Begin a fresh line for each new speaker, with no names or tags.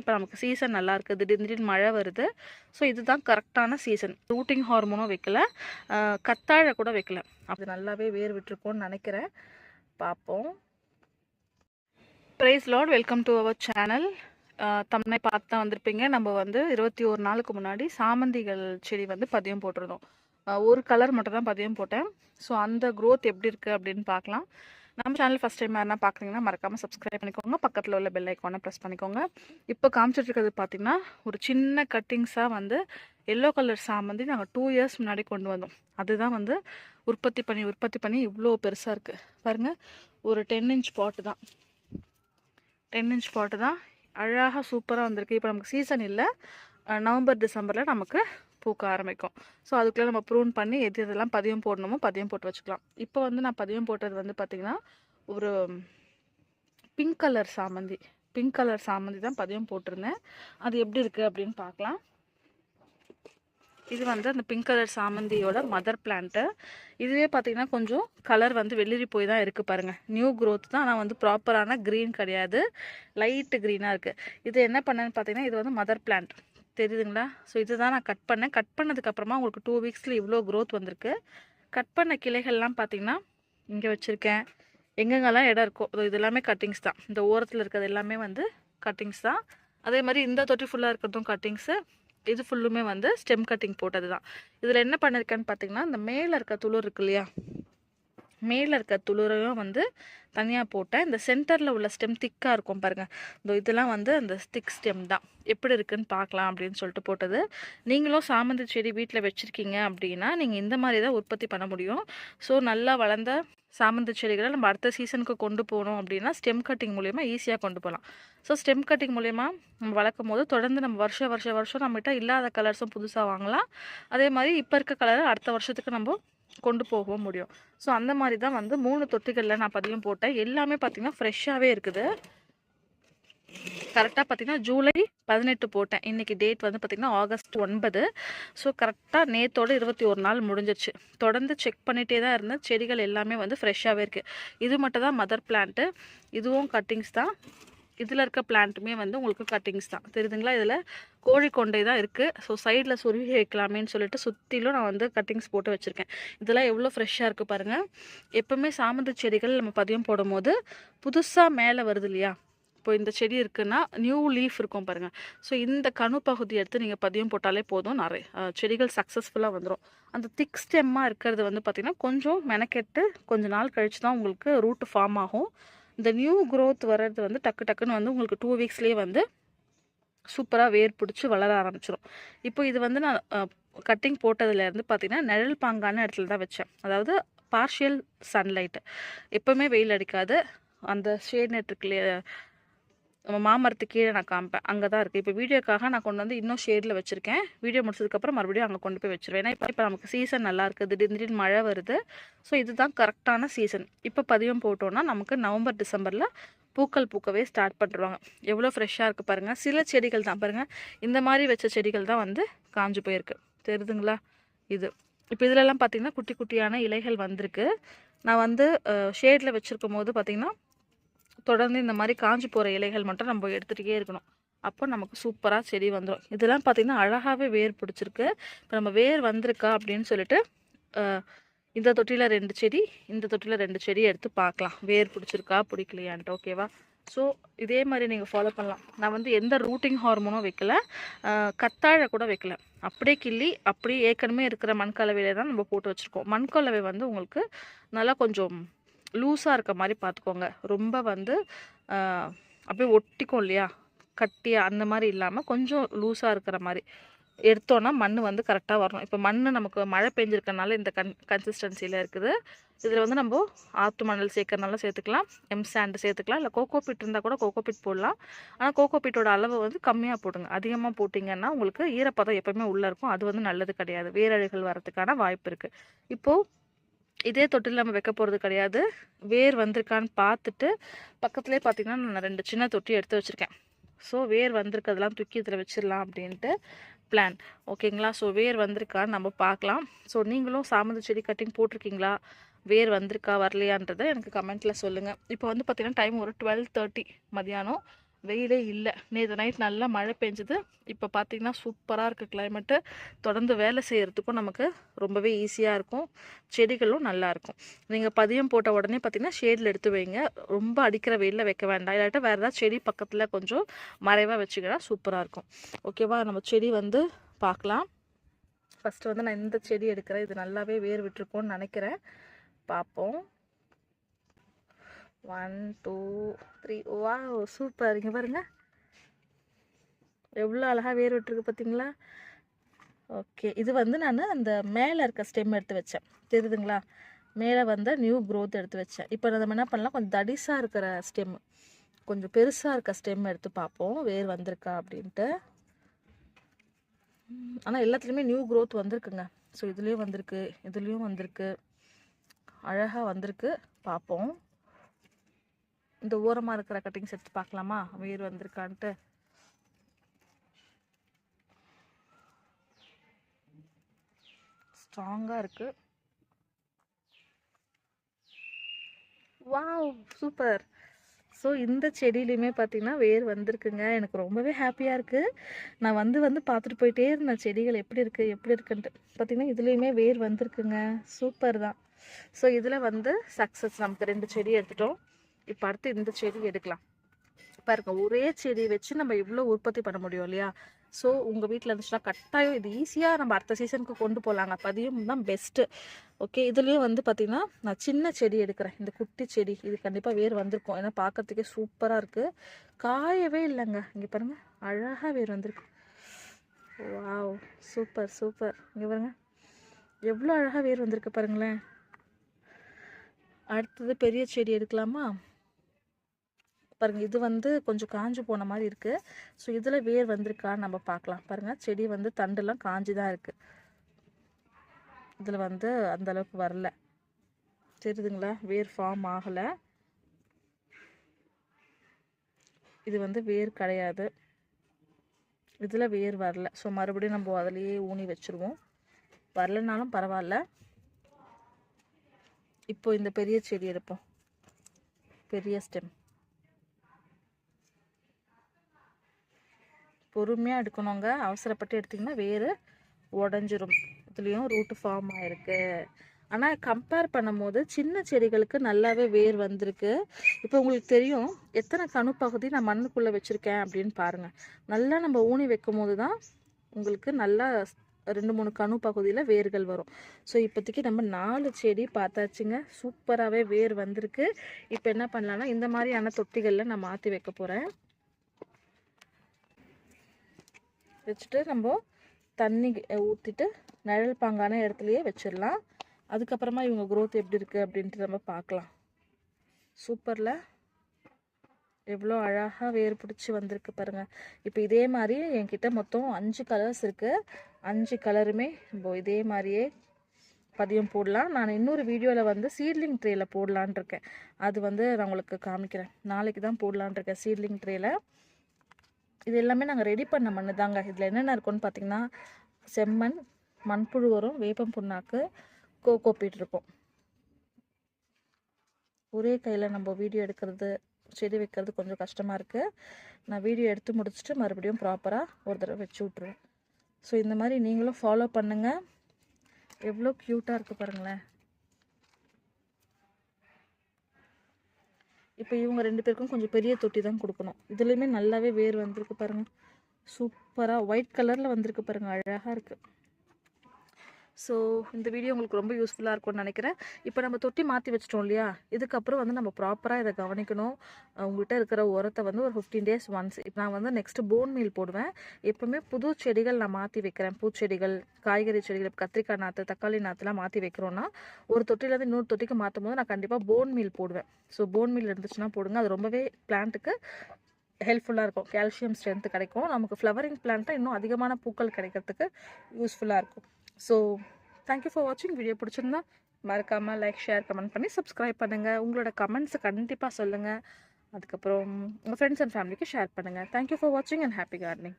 இப்போ நமக்கு சீசன் நல்லா இருக்குது திடீர்னு திடீர்னு மழை வருது. ஸோ இதுதான் கரெக்டான சீசன் ரூட்டிங் ஹார்மோனும் வைக்கல. கத்தாழை கூட வைக்கல. அது நல்லாவே வேர் விட்டுருக்கோன்னு நினைக்கிறேன். பார்ப்போம். Praise lord welcome to our channel தம்னை பார்த்து தான் வந்திருப்பீங்க. நம்ம வந்து இருபத்தி ஒரு நாளுக்கு முன்னாடி சாமந்திகள் செடி வந்து பதியம் போட்டிருந்தோம். ஒரு கலர் மட்டும் தான் பதியம் போட்டேன். ஸோ அந்த க்ரோத் எப்படி இருக்குது அப்படின்னு பார்க்கலாம். நம்ம சேனல் ஃபஸ்ட் டைம் யாரா பார்க்குறீங்கன்னா மறக்காமல் சப்ஸ்கிரைப் பண்ணிக்கோங்க. பக்கத்தில் உள்ள பெல் ஐக்கானை ப்ரெஸ் பண்ணிக்கோங்க. இப்போ காமிச்சிட்ருக்கிறது பார்த்தீங்கன்னா ஒரு சின்ன கட்டிங்ஸாக வந்து எல்லோ கலர் சாமந்தி நாங்கள் டூ இயர்ஸ் முன்னாடி கொண்டு வந்தோம். அதுதான் வந்து உற்பத்தி பண்ணி உற்பத்தி பண்ணி இவ்வளோ பெருசாக இருக்குது பாருங்கள் ஒரு டென் இன்ச் பாட்டு தான். டென் இன்ச் பாட்டு தான். அழகாக சூப்பராக வந்திருக்கு. இப்போ நமக்கு சீசன் இல்லை. நவம்பர் டிசம்பரில் நமக்கு பூக்க ஆரம்பிக்கும். ஸோ அதுக்குள்ளே நம்ம ப்ரூன் பண்ணி எது எதெல்லாம் பதியம் போடணுமோ பதியம் போட்டு வச்சுக்கலாம். இப்போ வந்து நான் பதியம் போட்டது வந்து பார்த்திங்கன்னா ஒரு பிங்க் கலர் சாமந்தி. பிங்க் கலர் சாமந்தி தான் பதியம் போட்டிருந்தேன். அது எப்படி இருக்குது அப்படின்னு பார்க்கலாம். இது வந்து அந்த பிங்க் கலர் சாமந்தியோட மதர் பிளான்ட்டு இதுவே பார்த்தீங்கன்னா கொஞ்சம் கலர் வந்து வெளிரி போய் தான் இருக்குது பாருங்கள் நியூ க்ரோத் தான். ஆனால் வந்து ப்ராப்பரான க்ரீன் கிடையாது. லைட்டு க்ரீனாக இருக்குது இது என்ன பண்ணேன்னு பார்த்தீங்கன்னா இது வந்து மதர் பிளான்ட் தெரியுதுங்களா? ஸோ இதுதான் நான் கட் பண்ணேன். கட் பண்ணதுக்கப்புறமா உங்களுக்கு டூ வீக்ஸில் இவ்வளோ க்ரோத் வந்திருக்கு. கட் பண்ண கிளைகள்லாம் பார்த்திங்கன்னா இங்கே வச்சுருக்கேன். எங்கெங்கெல்லாம் இடம் இருக்கோ இதோ இது எல்லாமே கட்டிங்ஸ் தான். இந்த ஓரத்தில் இருக்கிறது எல்லாமே வந்து கட்டிங்ஸ் தான். அதே மாதிரி இந்த தொட்டி ஃபுல்லாக இருக்கிறதும் கட்டிங்ஸு இது ஃபுல்லுமே வந்து ஸ்டெம் கட்டிங் போட்டது தான் இதில் என்ன பண்ணியிருக்கேன்னு பார்த்தீங்கன்னா இந்த மேலே இருக்க துளிர் இருக்கு இல்லையா? மேலே இருக்க துளிரையும் வந்து தனியாக போட்டேன் இந்த சென்டரில் உள்ள ஸ்டெம் திக்காக இருக்கும் பாருங்கள் இந்த இதெல்லாம் வந்து அந்த திக் ஸ்டெம் தான். எப்படி இருக்குன்னு பார்க்கலாம் அப்படின்னு சொல்லிட்டு போட்டது. நீங்களும் சாமந்தி செடி வீட்டில் வச்சுருக்கீங்க அப்படின்னா நீங்கள் இந்த மாதிரி தான் உற்பத்தி பண்ண முடியும். ஸோ நல்லா வளர்ந்த சாமந்தி செடிகளை நம்ம அடுத்த சீசனுக்கு கொண்டு போகணும் அப்படின்னா ஸ்டெம் கட்டிங் மூலயமா ஈஸியாக கொண்டு போகலாம். ஸோ ஸ்டெம் கட்டிங் மூலயமா நம்ம வளர்க்கும் போது தொடர்ந்து நம்ம வருஷம் வருஷம் வருஷம் நம்மகிட்ட இல்லாத கலர்ஸும் புதுசாக வாங்கலாம். அதே மாதிரி இப்போ இருக்க கலரை அடுத்த வருஷத்துக்கு நம்ம கொண்டு போகவும் முடியும். ஸோ அந்த மாதிரி தான் வந்து மூணு தொட்டிகளில் நான் பதியம் போட்டேன். எல்லாமே பார்த்திங்கன்னா ஃப்ரெஷ்ஷாகவே இருக்குது. கரெக்டாக பார்த்தீங்கன்னா ஜூலை பதினெட்டு போட்டேன். இன்றைக்கி டேட் வந்து பார்த்திங்கன்னா ஆகஸ்ட் ஒன்பது. ஸோ கரெக்டாக நேத்தோடு இருபத்தி ஒரு நாள் முடிஞ்சிருச்சு. தொடர்ந்து செக் பண்ணிகிட்டே தான் இருந்தேன். செடிகள் எல்லாமே வந்து ஃப்ரெஷ்ஷாகவே இருக்குது இது மட்டும் தான் மதர் பிளான்ட்டு இதுவும் கட்டிங்ஸ் தான். இதில் இருக்க பிளான்ட்டுமே வந்து உங்களுக்கு கட்டிங்ஸ் தான். தெரியுதுங்களா? இதில் கோழி கொண்டை தான் இருக்குது ஸோ சைடில் சொருகி வைக்கலாமேன்னு சொல்லிட்டு சுற்றிலும் நான் வந்து கட்டிங்ஸ் போட்டு வச்சுருக்கேன். இதெல்லாம் எவ்வளோ ஃப்ரெஷ்ஷாக இருக்குது பாருங்கள் எப்போவுமே சாமந்தி செடிகள் நம்ம பதியம் போடும்போது புதுசாக மேலே வருது இல்லையா? இப்போ இந்த செடி இருக்குன்னா நியூ லீஃப் இருக்கும் பாருங்கள் ஸோ இந்த கணு பகுதி எடுத்து நீங்கள் பதியம் போட்டாலே போதும் நிறைய செடிகள் சக்ஸஸ்ஃபுல்லாக வந்துடும் அந்த திக் ஸ்டெம்மாக இருக்கிறது வந்து பார்த்திங்கன்னா கொஞ்சம் மெனக்கெட்டு கொஞ்ச நாள் கழித்து தான் உங்களுக்கு ரூட் ஃபார்ம் ஆகும். இந்த நியூ க்ரோத் வர்றது வந்து டக்கு டக்குன்னு வந்து உங்களுக்கு டூ வீக்ஸ்லேயே வந்து சூப்பராக வேர் பிடிச்சி வளர ஆரம்பிச்சிடும் இப்போ இது வந்து நான் கட்டிங் போட்டதுலேருந்து பார்த்திங்கன்னா நிழல் பாங்கான இடத்துல தான் வச்சேன். அதாவது பார்ஷியல் சன்லைட்டு எப்போவுமே வெயில் அடிக்காது. அந்த ஷேட் நெட் இருக்கு நம்ம மாமரத்துக்கு கீழே நான் காமிப்பேன். அங்கே தான் இருக்குது இப்போ வீடியோக்காக நான் கொண்டு வந்து இன்னும் ஷேடில் வச்சுருக்கேன். வீடியோ முடிச்சதுக்கப்புறம் மறுபடியும் அங்கே கொண்டு போய் வச்சுருவேன். ஏன்னா இப்போ இப்போ நமக்கு சீசன் நல்லா இருக்குது திடீர்னு திடீர்னு மழை வருது. ஸோ இதுதான் கரெக்டான சீசன் இப்போ பதிவம் போட்டோன்னா நமக்கு நவம்பர் டிசம்பரில் பூக்கள் பூக்கவே ஸ்டார்ட் பண்ணிடுவாங்க. எவ்வளோ ஃப்ரெஷ்ஷாக இருக்குது பாருங்கள் சில செடிகள் தான் பாருங்கள் இந்த மாதிரி வச்ச செடிகள் தான் வந்து காஞ்சு போயிருக்கு. தெரியுதுங்களா இது. இப்போ இதிலெல்லாம் பார்த்திங்கன்னா குட்டி குட்டியான இலைகள் வந்திருக்கு. நான் வந்து ஷேடில் வச்சுருக்கும் போது பார்த்திங்கன்னா தொடர்ந்து இந்த மாதிரி காஞ்சி போகிற இலைகள் மட்டும் நம்ம எடுத்துகிட்டே இருக்கணும். அப்போ நமக்கு சூப்பராக செடி வந்துடும் இதெல்லாம் பார்த்திங்கன்னா அழகாகவே வேர் பிடிச்சிருக்கு. இப்போ நம்ம வேர் வந்திருக்கா அப்படின்னு சொல்லிட்டு இந்த தொட்டியில் ரெண்டு செடி இந்த தொட்டியில் ரெண்டு செடி எடுத்து பார்க்கலாம் வேர் பிடிச்சிருக்கா பிடிக்கலையான்ட்டு ஓகேவா ஸோ இதே மாதிரி நீங்கள் ஃபாலோ பண்ணலாம். நான் வந்து எந்த ரூட்டிங் ஹார்மோனும் வைக்கல. கத்தாழை கூட வைக்கல. அப்படியே கிள்ளி அப்படியே ஏற்கனவே இருக்கிற மண்கலவையில தான் நம்ம போட்டு வச்சுருக்கோம். மண்கலவை வந்து உங்களுக்கு நல்லா கொஞ்சம் லூஸாக இருக்க மாதிரி பார்த்துக்கோங்க ரொம்ப வந்து அப்படியே ஒட்டிக்கும் இல்லையா? கட்டியாக அந்த மாதிரி இல்லாமல் கொஞ்சம் லூஸாக இருக்கிற மாதிரி எடுத்தோன்னா மண் வந்து கரெக்டாக வரணும். இப்போ மண் நமக்கு மழை பெஞ்சிருக்கனால இந்த கன் கன்சிஸ்டன்சியில் இருக்குது. இதில் வந்து நம்ம ஆற்று மணல் சேர்க்கறனால சேர்த்துக்கலாம். எம் சாண்டு சேர்த்துக்கலாம். இல்லை கோகோ பிட் இருந்தால் கூட கோகோ பிட் போடலாம். ஆனால் கோகோ பிட்டோட அளவு வந்து கம்மியாக போடுங்க. அதிகமாக போட்டிங்கன்னா உங்களுக்கு ஈரப்பதம் எப்போவுமே உள்ளே இருக்கும். அது வந்து நல்லது கிடையாது. வேரழுகள் வரதுக்கான வாய்ப்பு இருக்குது இப்போது இதே தொட்டில் நம்ம வைக்க போகிறது கிடையாது. வேர் வந்திருக்கான்னு பார்த்துட்டு பக்கத்துலேயே பார்த்தீங்கன்னா நான் ரெண்டு சின்ன தொட்டி எடுத்து வச்சுருக்கேன். ஸோ வேர் வந்திருக்கிறதெல்லாம் தூக்கி இதில் வச்சிடலாம் அப்படின்ட்டு பிளான் ஓகேங்களா ஸோ வேர் வந்திருக்கான்னு நம்ம பார்க்கலாம். ஸோ நீங்களும் சாமந்தி செடி கட்டிங் போட்டிருக்கீங்களா? வேர் வந்திருக்கா வரலையான்றதை எனக்கு கமெண்ட்டில் சொல்லுங்கள் இப்போ வந்து பார்த்திங்கன்னா டைம் ஒரு டுவெல் தேர்ட்டி மதியானம். வெயிலே இல்லை. நேற்று நைட் நல்லா மழை பெஞ்சுது. இப்போ பார்த்தீங்கன்னா சூப்பராக இருக்குது கிளைமேட்டு தொடர்ந்து வேலை செய்கிறதுக்கும் நமக்கு ரொம்பவே ஈஸியாக இருக்கும். செடிகளும் நல்லாயிருக்கும் நீங்கள் பதியம் போட்ட உடனே பார்த்தீங்கன்னா ஷேடில் எடுத்து வைங்க. ரொம்ப அடிக்கிற வெயிலில் வைக்க வேண்டாம். இல்லாட்டா வேறு ஏதாவது செடி பக்கத்தில் கொஞ்சம் மறைவாக வச்சுக்கினா சூப்பராக இருக்கும். ஓகேவா நம்ம செடி வந்து பார்க்கலாம் ஃபஸ்ட்டு வந்து நான் இந்த செடி எடுக்கிறேன். இது நல்லாவே வேர் விட்டுருக்கோன்னு நினைக்கிறேன். பார்ப்போம் ஒன் டூ த்ரீ வா சூப்பர் இங்கே பாருங்க. எவ்வளோ அழகாக வேர் விட்டுருக்கு பார்த்தீங்களா ஓகே இது வந்து நான் அந்த மேலே இருக்க ஸ்டெம் எடுத்து வச்சேன். தெரியுதுங்களா? மேலே வந்த நியூ க்ரோத் எடுத்து வச்சேன். இப்போ நம்ம என்ன பண்ணலாம்? கொஞ்சம் தடிசாக இருக்கிற ஸ்டெம் கொஞ்சம் பெருசாக இருக்க ஸ்டெம் எடுத்து பார்ப்போம். வேர் வந்திருக்கா அப்படின்ட்டு. ஆனால் எல்லாத்துலேயுமே நியூ க்ரோத் வந்திருக்குங்க. ஸோ இதுலேயும் வந்திருக்கு இதுலேயும் வந்திருக்கு. அழகாக வந்திருக்கு. பார்ப்போம். இந்த ஓரமாக இருக்கிற கட்டிங்ஸ் எடுத்து பார்க்கலாமா? வேர் வந்திருக்கான்ட்டு. ஸ்ட்ராங்காக இருக்கு. Wow super. ஸோ இந்த செடியிலையுமே பார்த்தீங்கன்னா வேர் வந்திருக்குங்க. எனக்கு ரொம்பவே ஹாப்பியாக இருக்குது நான் வந்து வந்து பார்த்துட்டு போயிட்டே இருந்தேன். செடிகள் எப்படி இருக்குது எப்படி இருக்குன்ட்டு. பார்த்தீங்கன்னா இதுலேயுமே வேர் வந்திருக்குங்க. சூப்பர் தான். ஸோ இதில் வந்து சக்ஸஸ் நமக்கு ரெண்டு செடி எடுத்துட்டோம். இப்போ அடுத்து இந்த செடி எடுக்கலாம். பாருங்க ஒரே செடி வச்சு நம்ம இவ்வளோ உற்பத்தி பண்ண முடியும் இல்லையா? ஸோ உங்கள் வீட்டில் இருந்துச்சுன்னா கட்டாயம் இது ஈஸியாக நம்ம அடுத்த சீசனுக்கு கொண்டு போகலாங்க பதியம் தான் பெஸ்ட்டு ஓகே இதுலேயும் வந்து பார்த்திங்கன்னா நான் சின்ன செடி எடுக்கிறேன். இந்த குட்டி செடி இது கண்டிப்பாக வேர் வந்திருக்கும். ஏன்னா பார்க்கறதுக்கே சூப்பராக இருக்குது காயவே இல்லைங்க. இங்கே பாருங்கள் அழகாக வேர் வந்திருக்கு. வாவ் சூப்பர் சூப்பர் இங்கே பாருங்க எவ்வளோ அழகாக வேர் வந்திருக்கு பாருங்களேன். அடுத்தது பெரிய செடி எடுக்கலாமா? பாருங்கள் இது வந்து கொஞ்சம் காஞ்சு போன மாதிரி இருக்குது ஸோ இதில் வேர் வந்திருக்கான்னு நம்ம பார்க்கலாம் பாருங்கள் செடி வந்து தண்டுலாம் காஞ்சி தான் இருக்குது இதில் வந்து அந்தளவுக்கு வரல. தெரியுதுங்களா? வேர் ஃபார்ம் ஆகலை. இது வந்து வேர் கிடையாது. இதில் வேர் வரல. ஸோ மறுபடியும் நம்ம அதிலேயே ஊனி வச்சுருவோம். வரலனாலும் பரவாயில்ல. இப்போ இந்த பெரிய செடி எடுப்போம். பெரிய ஸ்டெம். பொறுமையாக எடுக்கணுங்க. அவசரப்பட்டு எடுத்திங்கன்னா வேறு உடஞ்சிரும். இதுலேயும் ரூட்டு ஃபார்ம் ஆகிருக்கு ஆனால் கம்பேர் பண்ணும்போது சின்ன செடிகளுக்கு நல்லாவே வேர் வந்திருக்கு. இப்போ உங்களுக்கு தெரியும் எத்தனை கணு பகுதி நான் மண்ணுக்குள்ளே வச்சுருக்கேன் அப்படின்னு பாருங்கள் நல்லா நம்ம ஊனி வைக்கும் போது தான் உங்களுக்கு நல்லா ரெண்டு மூணு கணு பகுதியில் வேர்கள் வரும். ஸோ இப்போதைக்கு நம்ம நாலு செடி பார்த்தாச்சுங்க. சூப்பராகவே வேர் வந்திருக்கு. இப்போ என்ன பண்ணலான்னா இந்த மாதிரியான தொட்டிகளில் நான் மாற்றி வைக்க போகிறேன் வச்சுட்டு நம்ம தண்ணி ஊற்றிட்டு நிழல் பாங்கான இடத்துலையே வச்சிடலாம். அதுக்கப்புறமா இவங்க க்ரோத் எப்படி இருக்குது அப்படின்ட்டு நம்ம பார்க்கலாம். சூப்பரில். எவ்வளோ அழகாக வேர் பிடிச்சி வந்திருக்கு பாருங்கள் இப்போ இதே மாதிரி என்கிட்ட மொத்தம் அஞ்சு கலர்ஸ் இருக்குது அஞ்சு கலருமே நம்ம இதே மாதிரியே பதியம் போடலாம். நான் இன்னொரு வீடியோவில் வந்து சீட்லிங் ட்ரேயில் போடலான் இருக்கேன். அது வந்து நான் உங்களுக்கு காமிக்கிறேன். நாளைக்கு தான் போடலான் இருக்கேன் சீட்லிங் ட்ரேயில் இது எல்லாமே நாங்கள் ரெடி பண்ண மண்ணு தாங்க. இதில் என்னென்ன இருக்குன்னு பார்த்தீங்கன்னா செம்மண் மண்புழு வரும் வேப்பம் புண்ணாக்கு கோகோ பீட் இருக்கும். ஒரே கையில் நம்ம வீடியோ எடுக்கிறது செடி வைக்கிறது கொஞ்சம் கஷ்டமாக இருக்குது நான் வீடியோ எடுத்து முடிச்சுட்டு மறுபடியும் ப்ராப்பராக ஒரு தடவை வச்சு விட்ருவேன் ஸோ இந்த மாதிரி நீங்களும் ஃபாலோ பண்ணுங்கள் எவ்வளோ க்யூட்டாக இருக்குது பாருங்களேன். இப்போ இவங்க ரெண்டு பேருக்கும் கொஞ்சம் பெரிய தொட்டி தான் கொடுக்கணும். இதுலேயுமே நல்லாவே வேர் வந்திருக்கு பாருங்கள் சூப்பராக ஒயிட் கலரில் வந்திருக்கு பாருங்கள் அழகாக இருக்குது ஸோ இந்த வீடியோ உங்களுக்கு ரொம்ப யூஸ்ஃபுல்லாக இருக்கும்னு நினைக்கிறேன். இப்போ நம்ம தொட்டி மாற்றி வச்சிட்டோம் இல்லையா? இதுக்கப்புறம் வந்து நம்ம ப்ராப்பராக இதை கவனிக்கணும். உங்கள்கிட்ட இருக்கிற உரத்தை வந்து ஒரு ஃபிஃப்டீன் டேஸ் ஒன்ஸ் இப்போ நான் வந்து நெக்ஸ்ட்டு போன் மீல் போடுவேன். எப்போவுமே புது செடிகள் நான் மாற்றி வைக்கிறேன். பூச்செடிகள் காய்கறி செடிகள் இப்போ கத்திரிக்காய் நாற்று தக்காளி நாற்றுலாம் மாற்றி வைக்கிறோன்னா ஒரு தொட்டிலேருந்து இன்னொரு தொட்டிக்கு மாற்றும் போது நான் கண்டிப்பாக போன் மீல் போடுவேன். ஸோ போன் மீல் இருந்துச்சுன்னா போடுங்க. அது ரொம்பவே பிளான்ட்டுக்கு ஹெல்ப்ஃபுல்லாக இருக்கும். கால்சியம் ஸ்ட்ரென்த் கிடைக்கும். நமக்கு ஃப்ளவரிங் பிளான்ட்டாக இன்னும் அதிகமான பூக்கள் கிடைக்கிறதுக்கு யூஸ்ஃபுல்லாக இருக்கும். ஸோ தேங்க்யூ ஃபார் வாட்சிங் வீடியோ பிடிச்சிருந்தா மறக்காமல் லைக் ஷேர் கமெண்ட் பண்ணி சப்ஸ்கிரைப் பண்ணுங்கள் உங்களோட கமெண்ட்ஸை கண்டிப்பாக சொல்லுங்கள் அதுக்கப்புறம் உங்கள் ஃப்ரெண்ட்ஸ் அண்ட் ஃபேமிலிக்கு ஷேர் பண்ணுங்கள் தேங்க்யூ ஃபார் வாட்சிங் அண்ட் ஹாப்பி கார்டனிங்